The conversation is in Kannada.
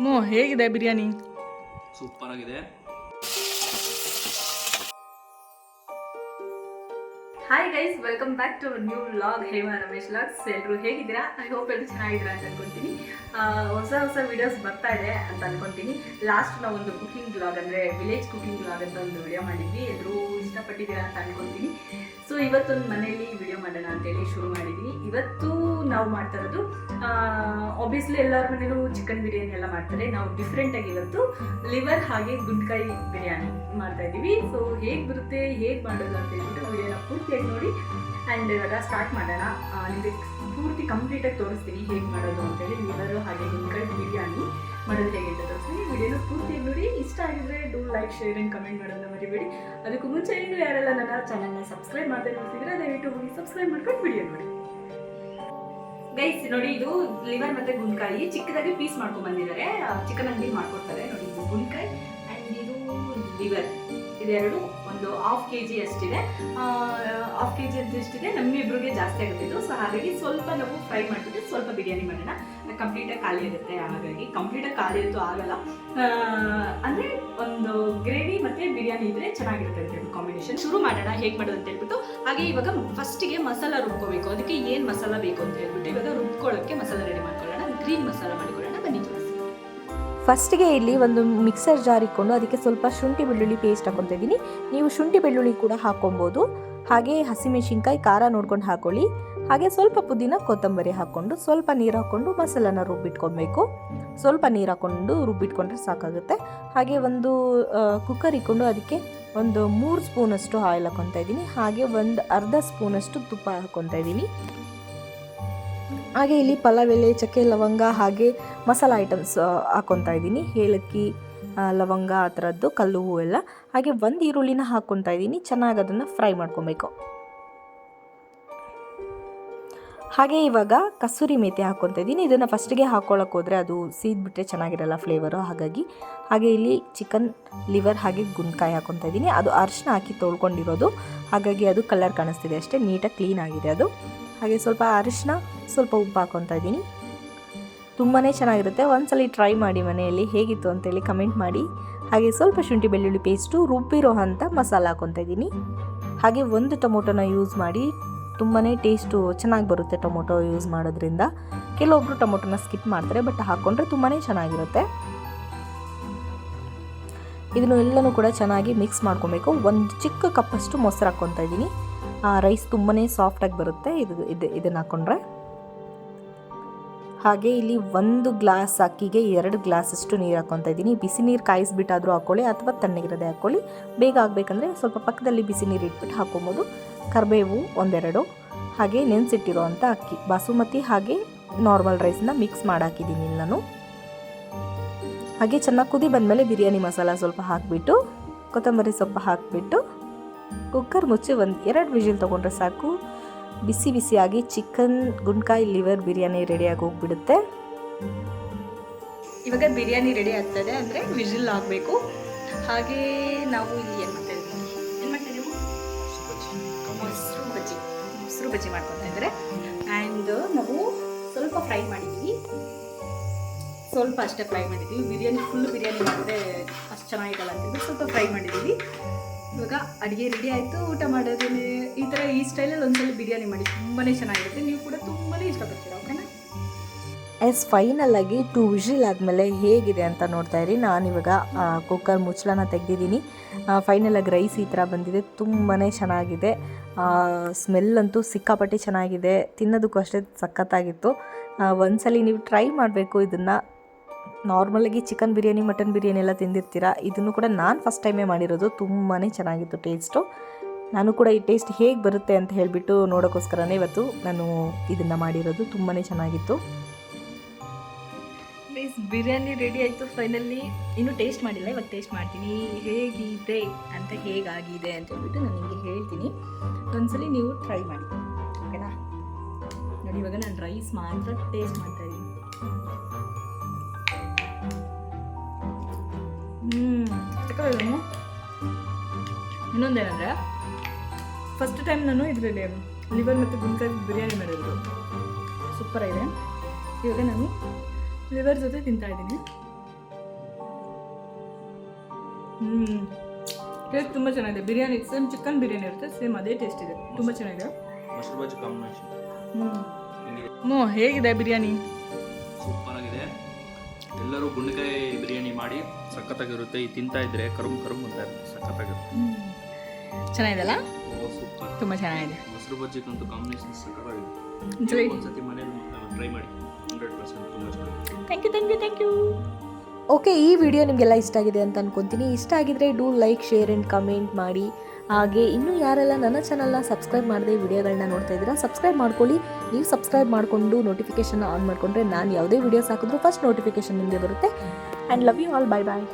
ಮೋ ಹೇಗಿದೆ ಬಿರಿಯಾನಿ ಸೂಪರ್ ಆಗಿದೆ hi guys welcome back to new vlog Hema Ramesh vlogs ಎಲ್ಲರೂ ಹೇಗಿದ್ದೀರಾ? ಐ ಹೋಪ್ ಎಲ್ಲರೂ ಚೆನ್ನಾಗಿದ್ದೀರಾ ಅಂತ ಅನ್ಕೊಂತೀನಿ. ಆ, ಹೊಸ ಹೊಸ ವಿಡಿಯೋಸ್ ಬರ್ತಾ ಇದೆ ಅಂತ ಅನ್ಕೊಂತೀನಿ. ಲಾಸ್ಟ್ ನಾವು ಒಂದು ಕುಕಿಂಗ್ ಬ್ಲಾಗ್ ಅಂದರೆ ವಿಲೇಜ್ ಕುಕಿಂಗ್ ವ್ಲಾಗ್ ಅಂತ ಒಂದು ವಿಡಿಯೋ ಮಾಡಿದ್ವಿ. ಎಲ್ಲರೂ ಇಷ್ಟಪಟ್ಟಿದ್ದೀರಾ ಅಂತ ಅನ್ಕೊಂತೀನಿ. ಸೊ ಇವತ್ತೊಂದು ಮನೆಯಲ್ಲಿ ವಿಡಿಯೋ ಮಾಡೋಣ ಅಂತೇಳಿ ಶುರು ಮಾಡಿದ್ದೀನಿ ಇವತ್ತು ನಾವು ಮಾಡ್ತಾ ಇರೋದು ಆಬ್ವಿಯಸ್ಲಿ ಎಲ್ಲರ ಮನೇಲೂ ಚಿಕನ್ ಬಿರಿಯಾನಿ ಎಲ್ಲ ಮಾಡ್ತಾರೆ. ನಾವು ಡಿಫ್ರೆಂಟಾಗಿ ಇವತ್ತು ಲಿವರ್ ಹಾಗೆ ಗುಂಡ್ಕಾಯಿ ಬಿರಿಯಾನಿ ಮಾಡ್ತಾ ಇದ್ದೀವಿ. ಸೊ ಹೇಗೆ ಬರುತ್ತೆ, ಹೇಗೆ ಮಾಡೋದು ಅಂತ ಹೇಳ್ಬಿಟ್ಟು ವಿಡಿಯೋನ ಪೂರ್ತಿಯಾಗಿ ನೋಡಿ. ಆ್ಯಂಡ್ ಇವಾಗ ಸ್ಟಾರ್ಟ್ ಮಾಡೋಣ. ನಿಮಗೆ ಪೂರ್ತಿ ಕಂಪ್ಲೀಟಾಗಿ ತೋರಿಸ್ತೀನಿ ಹೇಗೆ ಮಾಡೋದು ಅಂತೇಳಿ ಲಿವರು ಹಾಗೆ ಗುಂಡ್ಕಾಯಿ ಬಿರಿಯಾನಿ ಮಾಡೋದು ಹೇಗೆ do like share and comment ಮಾಡೋದನ್ನ ಮರಿಬೇಡಿ. ಅದಕ್ಕೂ ಮುಂಚೆ ಇನ್ನೂ ಯಾರೆಲ್ಲ ನನ್ನ ಚಾನಲ್ನ ಸಬ್ಸ್ಕ್ರೈಬ್ ಮಾಡದೆ ನೋಡ್ತಿದ್ರೆ ದಯವಿಟ್ಟು ಹೋಗಿ ಸಬ್ಸ್ಕ್ರೈಬ್ ಮಾಡ್ಕೊಂಡು ವಿಡಿಯೋ ನೋಡಿ. ಗೈಸ್ ನೋಡಿ, ಇದು ಲಿವರ್ ಮತ್ತೆ ಗುಂಡ್ಕಾಯಿ ಚಿಕ್ಕದಾಗಿ ಪೀಸ್ ಮಾಡ್ಕೊಂಡು ಬಂದಿದ್ದಾರೆ. ಚಿಕನ್ ಅಂಗಡಿ ಮಾಡ್ಕೊಡ್ತಾರೆ. ನೋಡಿ ಗುಂಡ್ಕಾಯಿ ಅಂಡ್ ಇದು ಲಿವರ್ ಇದೆರಡು ಒಂದು ಹಾಫ್ ಕೆ ಜಿ ಅಷ್ಟಿದೆ. ಹಾಫ್ ಕೆ ಜಿ ಅಂತ ಎಷ್ಟಿದೆ ನಮ್ಮಿಬ್ರಿಗೆ ಜಾಸ್ತಿ ಆಗುತ್ತೆ ಇದು. ಸೊ ಹಾಗಾಗಿ ಸ್ವಲ್ಪ ನಾವು ಫ್ರೈ ಮಾಡಿಬಿಟ್ಟು ಸ್ವಲ್ಪ ಬಿರಿಯಾನಿ ಮಾಡೋಣ. ಕಂಪ್ಲೀಟಾಗಿ ಖಾಲಿ ಇರುತ್ತೆ. ಹಾಗಾಗಿ ಕಂಪ್ಲೀಟಾಗಿ ಖಾಲಿ ಅಂತೂ ಆಗಲ್ಲ. ಅಂದರೆ ಒಂದು ಗ್ರೇವಿ ಮತ್ತು ಬಿರಿಯಾನಿ ಇದ್ರೆ ಚೆನ್ನಾಗಿರುತ್ತೆ ಅಂತ ಕಾಂಬಿನೇಷನ್ ಶುರು ಮಾಡೋಣ. ಹೇಗೆ ಮಾಡೋದು ಅಂತ ಹೇಳ್ಬಿಟ್ಟು. ಹಾಗೆ ಇವಾಗ ಫಸ್ಟಿಗೆ ಮಸಾಲ ರುಬ್ಕೋಬೇಕು. ಅದಕ್ಕೆ ಏನು ಮಸಾಲ ಬೇಕು ಅಂತ ಹೇಳ್ಬಿಟ್ಟು ಇವಾಗ ರುಬ್ಕೊಳ್ಳೋಕ್ಕೆ ಮಸಾಲ ರೆಡಿ ಮಾಡ್ಕೊಳ್ಳೋಣ. ಗ್ರೀನ್ ಮಸಾಲ ಮಾಡ್ಕೊಳ್ಳೋಣ. ಬನ್ನಿ. ಫಸ್ಟಿಗೆ ಇಲ್ಲಿ ಒಂದು ಮಿಕ್ಸರ್ ಜಾರ್ ಇಟ್ಕೊಂಡು ಅದಕ್ಕೆ ಸ್ವಲ್ಪ ಶುಂಠಿ ಬೆಳ್ಳುಳ್ಳಿ ಪೇಸ್ಟ್ ಹಾಕೊತಾ ಇದ್ದೀನಿ. ನೀವು ಶುಂಠಿ ಬೆಳ್ಳುಳ್ಳಿ ಕೂಡ ಹಾಕೊಬೋದು ಹಾಗೆ ಹಸಿಮೆಣಸಿನ್ಕಾಯಿ ಖಾರ ನೋಡ್ಕೊಂಡು ಹಾಕೊಳ್ಳಿ. ಹಾಗೆ ಸ್ವಲ್ಪ ಪುದೀನ, ಕೊತ್ತಂಬರಿ ಹಾಕ್ಕೊಂಡು ಸ್ವಲ್ಪ ನೀರು ಹಾಕ್ಕೊಂಡು ಮಸಾಲನ ರುಬ್ಬಿಟ್ಕೊಬೇಕು. ಸ್ವಲ್ಪ ನೀರು ಹಾಕ್ಕೊಂಡು ರುಬ್ಬಿಟ್ಕೊಂಡ್ರೆ ಸಾಕಾಗುತ್ತೆ. ಹಾಗೆ ಒಂದು ಕುಕ್ಕರ್ ಇಕ್ಕೊಂಡು ಅದಕ್ಕೆ ಒಂದು ಮೂರು ಸ್ಪೂನಷ್ಟು ಆಯಿಲ್ ಹಾಕ್ಕೊತಾ ಇದ್ದೀನಿ. ಹಾಗೆ ಒಂದು ಅರ್ಧ ಸ್ಪೂನಷ್ಟು ತುಪ್ಪ ಹಾಕ್ಕೊತಾ ಇದ್ದೀನಿ. ಹಾಗೆ ಇಲ್ಲಿ ಪಲಾವ್ ಎಲೆ, ಚಕ್ಕೆ, ಲವಂಗ ಹಾಗೆ ಮಸಾಲ ಐಟಮ್ಸ್ ಹಾಕೊತಾ ಇದ್ದೀನಿ. ಏಲಕ್ಕಿ ಲವಂಗ ಆ ಥರದ್ದು ಕಲ್ಲು ಹೂವು ಎಲ್ಲ. ಹಾಗೆ ಒಂದು ಈರುಳ್ಳಿನ ಹಾಕ್ಕೊತಾ ಇದ್ದೀನಿ. ಚೆನ್ನಾಗಿ ಅದನ್ನು ಫ್ರೈ ಮಾಡ್ಕೊಬೇಕು. ಹಾಗೆ ಇವಾಗ ಕಸೂರಿ ಮೇಥಿ ಹಾಕ್ಕೊತಾ ಇದ್ದೀನಿ. ಇದನ್ನು ಫಸ್ಟಿಗೆ ಹಾಕ್ಕೊಳ್ಳೋಕೆ ಹೋದರೆ ಅದು ಸೀದ್ಬಿಟ್ರೆ ಚೆನ್ನಾಗಿರಲ್ಲ ಫ್ಲೇವರು ಹಾಗಾಗಿ. ಹಾಗೆ ಇಲ್ಲಿ ಚಿಕನ್ ಲಿವರ್ ಹಾಗೆ ಗುಂಡ್ಕಾಯಿ ಹಾಕ್ಕೊತಾ ಇದ್ದೀನಿ. ಅದು ಅರಿಶಿನ ಹಾಕಿ ತೊಳ್ಕೊಂಡಿರೋದು. ಹಾಗಾಗಿ ಅದು ಕಲರ್ ಕಾಣಿಸ್ತಿದೆ ಅಷ್ಟೇ. ನೀಟಾಗಿ ಕ್ಲೀನ್ ಆಗಿದೆ ಅದು. ಹಾಗೆ ಸ್ವಲ್ಪ ಅರಿಶಿನ, ಸ್ವಲ್ಪ ಉಪ್ಪು ಹಾಕೊತಾ ಇದ್ದೀನಿ. ತುಂಬಾ ಚೆನ್ನಾಗಿರುತ್ತೆ. ಒಂದ್ಸಲ ಟ್ರೈ ಮಾಡಿ ಮನೆಯಲ್ಲಿ ಹೇಗಿತ್ತು ಅಂತೇಳಿ ಕಮೆಂಟ್ ಮಾಡಿ. ಹಾಗೆ ಸ್ವಲ್ಪ ಶುಂಠಿ ಬೆಳ್ಳುಳ್ಳಿ ಪೇಸ್ಟು ರುಬ್ಬಿರೋ ಅಂಥ ಮಸಾಲ ಹಾಕೊತ ಇದ್ದೀನಿ. ಹಾಗೆ ಒಂದು ಟೊಮೊಟೊನ ಯೂಸ್ ಮಾಡಿ ತುಂಬಾ ಟೇಸ್ಟು ಚೆನ್ನಾಗಿ ಬರುತ್ತೆ ಟೊಮೊಟೊ ಯೂಸ್ ಮಾಡೋದ್ರಿಂದ. ಕೆಲವೊಬ್ಬರು ಟೊಮೊಟೊನ ಸ್ಕಿಪ್ ಮಾಡ್ತಾರೆ ಬಟ್ ಹಾಕ್ಕೊಂಡ್ರೆ ತುಂಬಾ ಚೆನ್ನಾಗಿರುತ್ತೆ. ಇದನ್ನು ಎಲ್ಲನೂ ಕೂಡ ಚೆನ್ನಾಗಿ ಮಿಕ್ಸ್ ಮಾಡ್ಕೊಬೇಕು. ಒಂದು ಚಿಕ್ಕ ಕಪ್ಪಷ್ಟು ಮೊಸರು ಹಾಕ್ಕೊತಾ ಇದ್ದೀನಿ. ರೈಸ್ ತುಂಬಾ ಸಾಫ್ಟಾಗಿ ಬರುತ್ತೆ. ಇದು ಇದು, ಇದನ್ನು ಹಾಕ್ಕೊಂಡ್ರೆ ಹಾಗೆ ಇಲ್ಲಿ ಒಂದು ಗ್ಲಾಸ್ ಅಕ್ಕಿಗೆ ಎರಡು ಗ್ಲಾಸಷ್ಟು ನೀರು ಹಾಕ್ಕೊತಾ ಇದ್ದೀನಿ. ಬಿಸಿ ನೀರು ಕಾಯಿಸ್ಬಿಟ್ಟಾದರೂ ಹಾಕ್ಕೊಳ್ಳಿ ಅಥವಾ ತಣ್ಣಗಿರೋದೇ ಹಾಕ್ಕೊಳ್ಳಿ ಬೇಗ ಆಗಬೇಕಂದ್ರೆ ಸ್ವಲ್ಪ ಪಕ್ಕದಲ್ಲಿ ಬಿಸಿ ನೀರು ಇಟ್ಬಿಟ್ಟು ಹಾಕ್ಕೊಬೋದು ಕರಿಬೇವು ಒಂದೆರಡು. ಹಾಗೆ ನೆನೆಸಿಟ್ಟಿರೋವಂಥ ಅಕ್ಕಿ. ಬಾಸುಮತಿ ಹಾಗೆ ನಾರ್ಮಲ್ ರೈಸನ್ನ ಮಿಕ್ಸ್ ಮಾಡಿ ಹಾಕಿದ್ದೀನಿ ನಾನು. ಹಾಗೆ ಚೆನ್ನಾಗಿ ಕುದಿ ಬಂದಮೇಲೆ ಬಿರಿಯಾನಿ ಮಸಾಲ ಸ್ವಲ್ಪ ಹಾಕಿಬಿಟ್ಟು, ಕೊತ್ತಂಬರಿ ಸೊಪ್ಪು ಹಾಕಿಬಿಟ್ಟು ಕುಕ್ಕರ್ ಮುಚ್ಚಿ ಒಂದು ಎರಡು ವಿಜಿಲ್ ತೊಗೊಂಡ್ರೆ ಸಾಕು. ಬಿಸಿ ಬಿಸಿಯಾಗಿ ಚಿಕನ್, ಗುಂಡ್ಕಾಯಿ, ಲಿವರ್ ಬಿರಿಯಾನಿ ರೆಡಿಯಾಗಿ ಹೋಗ್ಬಿಡುತ್ತೆ. ಇವಾಗ ಬಿರಿಯಾನಿ ರೆಡಿ ಆಗ್ತದೆ ಅಂದರೆ ವಿಜಿಲ್ ಆಗಬೇಕು. ಹಾಗೆ ನಾವು ಇಲ್ಲಿ ಏನು ಮಾಡ್ತಾ ಇದ್ದೀವಿ? ಏನು ಮಾಡ್ತಾ ಇದ್ದೀವಿ? ಮೊಸರು ಬಜ್ಜಿ. ಮೊಸರು ಬಜ್ಜಿ ಮಾಡ್ಕೊತಾ ಇದ್ದಾರೆ. ಆ್ಯಂಡ್ ನಾವು ಸ್ವಲ್ಪ ಫ್ರೈ ಮಾಡಿದ್ವಿ. ಸ್ವಲ್ಪ ಅಷ್ಟೇ ಫ್ರೈ ಮಾಡಿದ್ದೀವಿ ಬಿರಿಯಾನಿ ಫುಲ್ ಬಿರಿಯಾನಿ ಮಾಡಿದ್ರೆ ಅಷ್ಟು ಚೆನ್ನಾಗಿರಲ್ಲ ಅಂತಂದ್ರೆ. ಸ್ವಲ್ಪ ಫ್ರೈ ಮಾಡಿದ್ದೀವಿ ಇವಾಗ ಅಡುಗೆ ರೆಡಿ ಆಯಿತು, ಊಟ ಮಾಡೋದೇ ಈ ಥರ ಈ ಸ್ಟೈಲಲ್ಲಿ ಒಂದ್ಸಲ ಬಿರಿಯಾನಿ ಮಾಡಿ ತುಂಬಾ ಚೆನ್ನಾಗಿರುತ್ತೆ. ನೀವು ಕೂಡ ತುಂಬಾ ಇಷ್ಟಪಡ್ತೀರಾ ಓಕೆನಾ ಎಸ್ ಫೈನಲ್ ಆಗಿ ಟೂ ವಿಜಿಲ್ ಆದಮೇಲೆ ಹೇಗಿದೆ ಅಂತ ನೋಡ್ತಾ ಇರಿ. ನಾನಿವಾಗ ಕುಕ್ಕರ್ ಮುಚ್ಚಳನ ತೆಗೆದಿದ್ದೀನಿ. ಫೈನಲ್ ಆಗಿ ರೈಸ್ ಈ ಥರ ಬಂದಿದೆ. ತುಂಬಾ ಚೆನ್ನಾಗಿದೆ. ಸ್ಮೆಲ್ ಅಂತೂ ಸಿಕ್ಕಾಪಟ್ಟೆ ಚೆನ್ನಾಗಿದೆ. ತಿನ್ನೋದಕ್ಕೂ ಅಷ್ಟೇ ಸಖತ್ತಾಗಿತ್ತು. ಒಂದ್ಸಲಿ ನೀವು ಟ್ರೈ ಮಾಡಬೇಕು ಇದನ್ನು. ನಾರ್ಮಲಾಗಿ ಚಿಕನ್ ಬಿರಿಯಾನಿ ಮಟನ್ ಬಿರಿಯಾನಿ ಎಲ್ಲ ತಿಂದಿರ್ತೀರ? ಇದನ್ನು ಕೂಡ ನಾನು ಫಸ್ಟ್ ಟೈಮೇ ಮಾಡಿರೋದು. ತುಂಬಾ ಚೆನ್ನಾಗಿತ್ತು ಟೇಸ್ಟು ನಾನು ಕೂಡ ಈ ಟೇಸ್ಟ್ ಹೇಗೆ ಬರುತ್ತೆ ಅಂತ ಹೇಳಿಬಿಟ್ಟು ನೋಡೋಕ್ಕೋಸ್ಕರನೇ ಇವತ್ತು ನಾನು ಇದನ್ನು ಮಾಡಿರೋದು. ತುಂಬಾ ಚೆನ್ನಾಗಿತ್ತು. ಪ್ಲೀಸ್ ಬಿರಿಯಾನಿ ರೆಡಿ ಆಯಿತು ಫೈನಲಿ ಇನ್ನೂ ಟೇಸ್ಟ್ ಮಾಡಿಲ್ಲ. ಇವಾಗ ಟೇಸ್ಟ್ ಮಾಡ್ತೀನಿ. ಹೇಗಿದೆ ಅಂತ ಹೇಗಾಗಿದೆ ಅಂತ ಹೇಳ್ಬಿಟ್ಟು ನಾನು ನಿಮಗೆ ಹೇಳ್ತೀನಿ. ಒಂದ್ಸಲಿ ನೀವು ಟ್ರೈ ಮಾಡಿ. ಓಕೆನಾ ನೋಡಿ, ಇವಾಗ ನಾನು ರೈಸ್ ಮಾತ್ರ ಟೇಸ್ಟ್ ಮಾಡ್ತಾ ಹ್ಮ್. ಚಿಕ್ಕದಾಗೇನು ಇನ್ನೊಂದೇನಂದ್ರೆ ಫಸ್ಟ್ ಟೈಮ್ ನಾನು ಇದರಲ್ಲಿ ಲಿವರ್ ಮತ್ತು ಗುಂಡ್ಕಾಯಿ ಬಿರಿಯಾನಿ ಮಾಡಿದ್ರು ಸೂಪರ್ ಇದೆ. ಇವಾಗ ನಾನು ಲಿವರ್ ಜೊತೆ ತಿಂತಾ ಇದ್ದೀನಿ. ಹ್ಞೂ ಟೇಸ್ಟ್ ತುಂಬ ಚೆನ್ನಾಗಿದೆ. ಬಿರಿಯಾನಿ ಸೇಮ್ ಚಿಕನ್ ಬಿರಿಯಾನಿ ಇರುತ್ತೆ ಸೇಮ್ ಅದೇ ಟೇಸ್ಟ್ ಇದೆ. ತುಂಬ ಚೆನ್ನಾಗಿದೆ. ಹ್ಞೂ ಹೇಗಿದೆ ಬಿರಿಯಾನಿ? ಎಲ್ಲರೂ ಗುಂಡೆಕಾಯಿ ಬಿರಿಯಾನಿ ಮಾಡಿ ಸಖತ್ತಾಗಿರುತ್ತೆ. ಈ ತಿಂತಾ ಇದ್ರೆ ಕರುಮ್ ಕರುಮ್ ಅಂತ ಇರುತ್ತೆ ಸಖತ್ತಾಗಿರುತ್ತೆ ಚೆನ್ನಾಗಿದೆಲ್ಲ ತುಂಬ ಚೆನ್ನಾಗಿದೆ. ಮೊಸರು ಬಜ್ಜಿಗಂತೂ ಕಾಂಬಿನೇಷನ್ ಸಖತ್ತಾಗಿದೆ. ಒಂದ್ಸತಿ ಮನೇಲಿ ಟ್ರೈ ಮಾಡಿ. ಹಂಡ್ರೆಡ್ ಪರ್ಸೆಂಟ್ ತುಂಬ ಚೆನ್ನಾಗಿದೆ. Thank you thank you thank you okay ಈ ವಿಡಿಯೋ ನಿಮಗೆಲ್ಲ ಇಷ್ಟ ಆಗಿದೆ ಅಂತ ಅನ್ಕೊಂತೀನಿ. ಇಷ್ಟ ಆಗಿದ್ರೆ do like share and comment ಮಾಡಿ. ಹಾಗೆ ಇನ್ನೂ ಯಾರೆಲ್ಲ ನನ್ನ ಚಾನಲ್ನ ಸಬ್ಸ್ಕ್ರೈಬ್ ಮಾಡದೆ ವಿಡಿಯೋಗಳನ್ನ ನೋಡ್ತಾ ಇದ್ದೀರಾ ಸಬ್ಸ್ಕ್ರೈಬ್ ಮಾಡ್ಕೊಳ್ಳಿ. ನೀವು ಸಬ್ಸ್ಕ್ರೈಬ್ ಮಾಡಿಕೊಂಡು ನೋಟಿಫಿಕೇಶನ್ ಆನ್ ಮಾಡಿಕೊಂಡ್ರೆ ನಾನು ಯಾವುದೇ ವಿಡಿಯೋಸ್ ಹಾಕಿದ್ರು ಫಸ್ಟ್ ನೋಟಿಫಿಕೇಶನ್ ನಿಮಗೆ ಬರುತ್ತೆ. And love you all bye bye